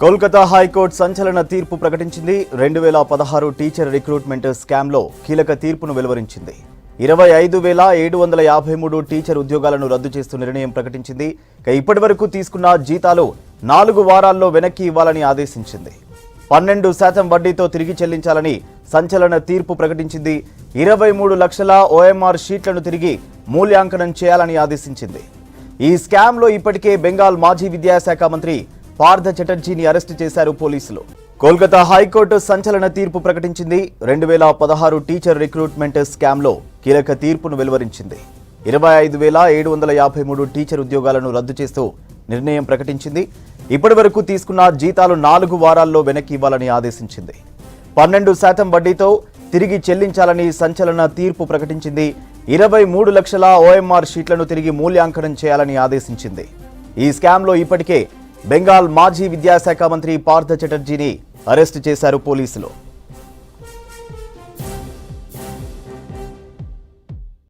Kolkata high court సంచలన తీర్పు ప్రకటించింది. రెండు వేల పదహారు టీచర్ రిక్రూట్మెంట్ స్కామ్లో కీలక తీర్పును వెలువరించింది. ఇరవై ఐదు వేల ఏడు వందల యాభై మూడు టీచర్ ఉద్యోగాలను రద్దు చేస్తూ నిర్ణయం ప్రకటించింది. ఇక ఇప్పటి వరకు తీసుకున్న జీతాలు నాలుగు వారాల్లో వెనక్కి ఇవ్వాలని ఆదేశించింది. పన్నెండు శాతం వడ్డీతో తిరిగి చెల్లించాలని సంచలన తీర్పు ప్రకటించింది. ఇరవై మూడు లక్షల ఓఎంఆర్ షీట్లను తిరిగి మూల్యాంకనం చేయాలని ఆదేశించింది. ఈ స్కామ్లో ఇప్పటికే బెంగాల్ మాజీ విద్యాశాఖ మంత్రి పార్థ చటర్జీని అరెస్టు చేశారు పోలీసులు. కోల్కతా హైకోర్టు సంచలన తీర్పు ప్రకటించింది. రెండు వేల పదహారు టీచర్ రిక్రూట్మెంట్ స్కామ్లో కీలక తీర్పును వెలువరించింది. ఇరవై ఐదు వేల ఏడు వందల యాభై మూడు టీచర్ ఉద్యోగాలను రద్దు చేస్తూ నిర్ణయం ప్రకటించింది. ఇప్పటి వరకు తీసుకున్న జీతాలు నాలుగు వారాల్లో వెనక్కి ఇవ్వాలని ఆదేశించింది. పన్నెండు శాతం వడ్డీతో తిరిగి చెల్లించాలని సంచలన తీర్పు ప్రకటించింది. ఇరవై మూడు లక్షల ఓఎంఆర్ షీట్లను తిరిగి మూల్యాంకనం చేయాలని ఆదేశించింది. ఈ స్కామ్లో ఇప్పటికే బెంగాల్ మాజీ విద్యాశాఖ మంత్రి పార్థ చటర్జీని అరెస్టు చేశారు పోలీసులు.